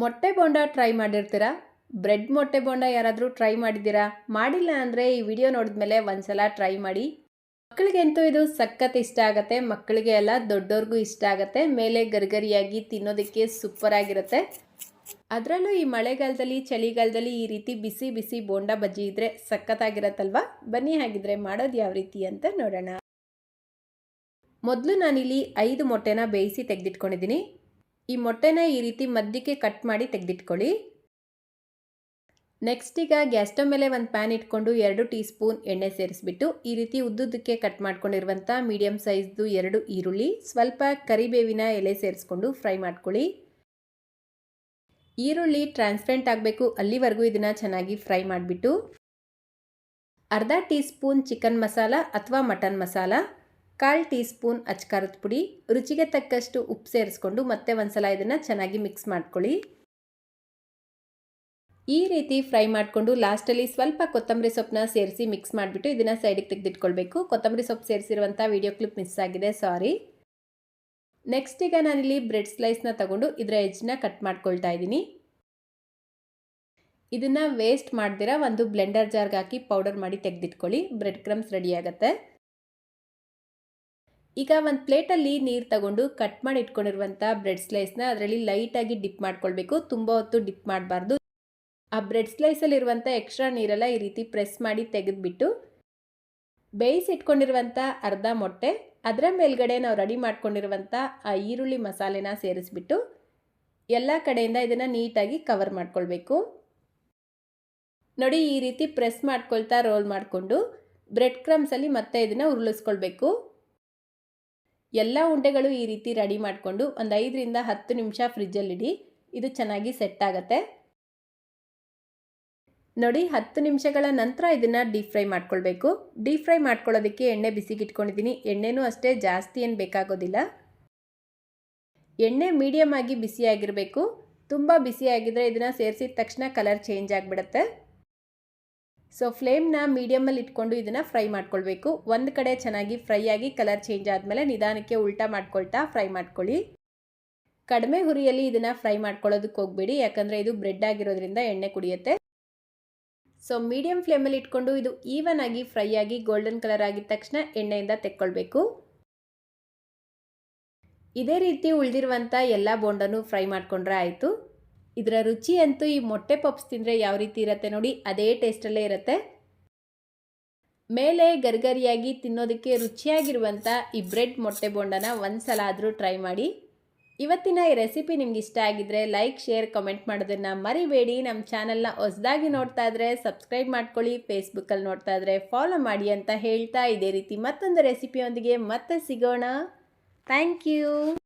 ಮೊಟ್ಟೆ bonda try ಮಾಡಿರ್ತೀರಾ? Bread ಮೊಟ್ಟೆ ಬೋಂಡ ಯಾರಾದರೂ ಟ್ರೈ ಮಾಡಿದ್ದೀರಾ? ಮಾಡಿಲ್ಲ ಅಂದರೆ ಈ ವಿಡಿಯೋ ನೋಡಿದ ಮೇಲೆ ಒಂದ್ಸಲ ಟ್ರೈ ಮಾಡಿ. ಮಕ್ಕಳಿಗಂತೂ ಇದು ಸಖತ್ ಇಷ್ಟ ಆಗುತ್ತೆ. ಮಕ್ಕಳಿಗೆ ಎಲ್ಲ ದೊಡ್ಡವ್ರಿಗೂ ಇಷ್ಟ ಆಗುತ್ತೆ. ಮೇಲೆ ಗರಿಗರಿಯಾಗಿ ತಿನ್ನೋದಕ್ಕೆ ಸೂಪರ್ ಆಗಿರುತ್ತೆ. ಅದರಲ್ಲೂ ಈ ಮಳೆಗಾಲದಲ್ಲಿ, ಚಳಿಗಾಲದಲ್ಲಿ ಈ ರೀತಿ ಬಿಸಿ ಬಿಸಿ ಬೋಂಡ ಬಜ್ಜಿ ಇದ್ರೆ ಸಖತ್ತಾಗಿರತ್ತಲ್ವಾ ಬನ್ನಿ ಹಾಗಿದ್ರೆ ಮಾಡೋದು ಯಾವ ರೀತಿ ಅಂತ ನೋಡೋಣ. ಮೊದಲು ನಾನಿಲ್ಲಿ ಐದು ಮೊಟ್ಟೆನ ಬೇಯಿಸಿ ತೆಗೆದಿಟ್ಕೊಂಡಿದ್ದೀನಿ. ಈ ಮೊಟ್ಟೆನ ಈ ರೀತಿ ಮದ್ದಿಗೆ ಕಟ್ ಮಾಡಿ ತೆಗೆದಿಟ್ಕೊಳ್ಳಿ. ನೆಕ್ಸ್ಟ್ ಈಗ ಗ್ಯಾಸ್ ಸ್ಟವ್ ಮೇಲೆ ಒಂದು ಪ್ಯಾನ್ ಇಟ್ಕೊಂಡು ಎರಡು ಟೀ ಸ್ಪೂನ್ ಎಣ್ಣೆ ಸೇರಿಸ್ಬಿಟ್ಟು ಈ ರೀತಿ ಉದ್ದುದ್ದಕ್ಕೆ ಕಟ್ ಮಾಡ್ಕೊಂಡಿರುವಂಥ ಮೀಡಿಯಂ ಸೈಜ್ದು ಎರಡು ಈರುಳ್ಳಿ, ಸ್ವಲ್ಪ ಕರಿಬೇವಿನ ಎಲೆ ಸೇರಿಸ್ಕೊಂಡು ಫ್ರೈ ಮಾಡ್ಕೊಳ್ಳಿ. ಈರುಳ್ಳಿ ಟ್ರಾನ್ಸ್ಪರೆಂಟ್ ಆಗಬೇಕು ಅಲ್ಲಿವರೆಗೂ ಇದನ್ನು ಚೆನ್ನಾಗಿ ಫ್ರೈ ಮಾಡಿಬಿಟ್ಟು. ಅರ್ಧ ಟೀ ಸ್ಪೂನ್ ಚಿಕನ್ ಮಸಾಲ ಅಥವಾ ಮಟನ್ ಮಸಾಲ ಕಾಲು ಟೀ ಸ್ಪೂನ್ ಅಚ್ಕಾರದ ಪುಡಿ, ರುಚಿಗೆ ತಕ್ಕಷ್ಟು ಉಪ್ಪು ಸೇರಿಸ್ಕೊಂಡು ಮತ್ತೆ ಒಂದ್ಸಲ ಇದನ್ನು ಚೆನ್ನಾಗಿ ಮಿಕ್ಸ್ ಮಾಡ್ಕೊಳ್ಳಿ. ಈ ರೀತಿ ಫ್ರೈ ಮಾಡಿಕೊಂಡು ಲಾಸ್ಟಲ್ಲಿ ಸ್ವಲ್ಪ ಕೊತ್ತಂಬರಿ ಸೊಪ್ಪನ್ನ ಸೇರಿಸಿ ಮಿಕ್ಸ್ ಮಾಡಿಬಿಟ್ಟು ಇದನ್ನು ಸೈಡಿಗೆ ತೆಗೆದಿಟ್ಕೊಳ್ಬೇಕು. ಕೊತ್ತಂಬರಿ ಸೊಪ್ಪು ಸೇರಿಸಿರುವಂಥ ವಿಡಿಯೋ ಕ್ಲಿಪ್ ಮಿಸ್ ಆಗಿದೆ ಸಾರಿ ನೆಕ್ಸ್ಟ್ ಈಗ ನಾನಿಲ್ಲಿ ಬ್ರೆಡ್ ಸ್ಲೈಸ್ನ ತಗೊಂಡು ಇದರ ಎಜ್ನ ಕಟ್ ಮಾಡ್ಕೊಳ್ತಾ ಇದ್ದೀನಿ. ಇದನ್ನು ವೇಸ್ಟ್ ಮಾಡ್ದಿರ ಒಂದು ಬ್ಲೆಂಡರ್ ಜಾರ್ಗೆ ಹಾಕಿ ಪೌಡರ್ ಮಾಡಿ ತೆಗೆದಿಟ್ಕೊಳ್ಳಿ. ಬ್ರೆಡ್ ಕ್ರಮ್ಸ್ ರೆಡಿ ಆಗುತ್ತೆ. ಈಗ ಒಂದು ಪ್ಲೇಟಲ್ಲಿ ನೀರು ತಗೊಂಡು ಕಟ್ ಮಾಡಿ ಇಟ್ಕೊಂಡಿರುವಂಥ ಬ್ರೆಡ್ ಸ್ಲೈಸ್ನ ಅದರಲ್ಲಿ ಲೈಟಾಗಿ ಡಿಪ್ ಮಾಡ್ಕೊಳ್ಬೇಕು. ತುಂಬ ಹೊತ್ತು ಡಿಪ್ ಮಾಡಬಾರ್ದು. ಆ ಬ್ರೆಡ್ ಸ್ಲೈಸಲ್ಲಿರುವಂಥ ಎಕ್ಸ್ಟ್ರಾ ನೀರೆಲ್ಲ ಈ ರೀತಿ ಪ್ರೆಸ್ ಮಾಡಿ ತೆಗೆದುಬಿಟ್ಟು ಬೇಯಿಸಿಟ್ಕೊಂಡಿರುವಂಥ ಅರ್ಧ ಮೊಟ್ಟೆ, ಅದರ ಮೇಲ್ಗಡೆ ನಾವು ರೆಡಿ ಮಾಡ್ಕೊಂಡಿರುವಂಥ ಆ ಈರುಳ್ಳಿ ಮಸಾಲೆನ ಸೇರಿಸ್ಬಿಟ್ಟು ಎಲ್ಲ ಕಡೆಯಿಂದ ಇದನ್ನು ನೀಟಾಗಿ ಕವರ್ ಮಾಡ್ಕೊಳ್ಬೇಕು. ನೋಡಿ ಈ ರೀತಿ ಪ್ರೆಸ್ ಮಾಡ್ಕೊಳ್ತಾ ರೋಲ್ ಮಾಡಿಕೊಂಡು ಬ್ರೆಡ್ ಕ್ರಮ್ಸಲ್ಲಿ ಮತ್ತೆ ಇದನ್ನು ಉರುಳಿಸ್ಕೊಳ್ಬೇಕು ಎಲ್ಲ ಉಂಡೆಗಳು ಈ ರೀತಿ ರೆಡಿ ಮಾಡಿಕೊಂಡು ಒಂದು ಐದರಿಂದ ಹತ್ತು ನಿಮಿಷ ಫ್ರಿಜ್ಜಲ್ಲಿಡಿ ಇದು ಚೆನ್ನಾಗಿ ಸೆಟ್ ಆಗುತ್ತೆ. ನೋಡಿ, ಹತ್ತು ನಿಮಿಷಗಳ ನಂತರ ಇದನ್ನು ಡೀಪ್ ಫ್ರೈ ಮಾಡ್ಕೊಳ್ಬೇಕು. ಡೀಪ್ ಫ್ರೈ ಮಾಡ್ಕೊಳ್ಳೋದಕ್ಕೆ ಎಣ್ಣೆ ಬಿಸಿಗೆ ಇಟ್ಕೊಂಡಿದ್ದೀನಿ ಎಣ್ಣೆನೂ ಅಷ್ಟೇ ಜಾಸ್ತಿ ಏನು ಬೇಕಾಗೋದಿಲ್ಲ. ಎಣ್ಣೆ ಮೀಡಿಯಮ್ ಆಗಿ ಬಿಸಿಯಾಗಿರಬೇಕು. ತುಂಬ ಬಿಸಿಯಾಗಿದ್ದರೆ ಇದನ್ನು ಸೇರಿಸಿದ ತಕ್ಷಣ ಕಲರ್ ಚೇಂಜ್ ಆಗಿಬಿಡುತ್ತೆ. ಸೊ ಫ್ಲೇಮ್ನ ಮೀಡಿಯಮಲ್ಲಿ ಇಟ್ಕೊಂಡು ಇದನ್ನು ಫ್ರೈ ಮಾಡ್ಕೊಳ್ಬೇಕು. ಒಂದು ಕಡೆ ಚೆನ್ನಾಗಿ ಫ್ರೈ ಆಗಿ ಕಲರ್ ಚೇಂಜ್ ಆದಮೇಲೆ ನಿಧಾನಕ್ಕೆ ಉಲ್ಟಾ ಮಾಡ್ಕೊಳ್ತಾ ಫ್ರೈ ಮಾಡ್ಕೊಳ್ಳಿ. ಕಡಿಮೆ ಹುರಿಯಲ್ಲಿ ಇದನ್ನು ಫ್ರೈ ಮಾಡ್ಕೊಳ್ಳೋದಕ್ಕೆ ಹೋಗಬೇಡಿ, ಯಾಕಂದರೆ ಇದು ಬ್ರೆಡ್ ಆಗಿರೋದ್ರಿಂದ ಎಣ್ಣೆ ಕುಡಿಯುತ್ತೆ. ಸೊ ಮೀಡಿಯಂ ಫ್ಲೇಮಲ್ಲಿ ಇಟ್ಕೊಂಡು ಇದು ಈವನ್ ಆಗಿ ಫ್ರೈ ಆಗಿ ಗೋಲ್ಡನ್ ಕಲರ್ ಆಗಿದ ತಕ್ಷಣ ಎಣ್ಣೆಯಿಂದ ತೆಕ್ಕೊಳ್ಬೇಕು. ಇದೇ ರೀತಿ ಉಳಿದಿರುವಂಥ ಎಲ್ಲ ಬೋಂಡನ್ನು ಫ್ರೈ ಮಾಡಿಕೊಂಡ್ರೆ ಆಯಿತು. ಇದರ ರುಚಿ ಅಂತೂ ಈ ಮೊಟ್ಟೆ ಪಪ್ಸ್ ತಿಂದರೆ ಯಾವ ರೀತಿ ಇರುತ್ತೆ ನೋಡಿ, ಅದೇ ಟೇಸ್ಟಲ್ಲೇ ಇರುತ್ತೆ. ಮೇಲೆ ಗರ್ಗರಿಯಾಗಿ ತಿನ್ನೋದಕ್ಕೆ ರುಚಿಯಾಗಿರುವಂಥ ಈ ಬ್ರೆಡ್ ಮೊಟ್ಟೆ ಬೋಂಡನ ಒಂದು ಸಲ ಆದರೂ ಟ್ರೈ ಮಾಡಿ. ಇವತ್ತಿನ ಈ ರೆಸಿಪಿ ನಿಮ್ಗೆ ಇಷ್ಟ ಆಗಿದ್ರೆ ಲೈಕ್, ಶೇರ್, ಕಮೆಂಟ್ ಮಾಡೋದನ್ನು ಮರಿಬೇಡಿ. ನಮ್ಮ ಚಾನಲ್ನ ಹೊಸದಾಗಿ ನೋಡ್ತಾ ಇದ್ರೆ ಸಬ್ಸ್ಕ್ರೈಬ್ ಮಾಡ್ಕೊಳ್ಳಿ, ಫೇಸ್ಬುಕ್ಕಲ್ಲಿ ನೋಡ್ತಾ ಇದ್ರೆ ಫಾಲೋ ಮಾಡಿ ಅಂತ ಹೇಳ್ತಾ ಇದೇ ರೀತಿ ಮತ್ತೊಂದು ರೆಸಿಪಿಯೊಂದಿಗೆ ಮತ್ತೆ ಸಿಗೋಣ. Thank you.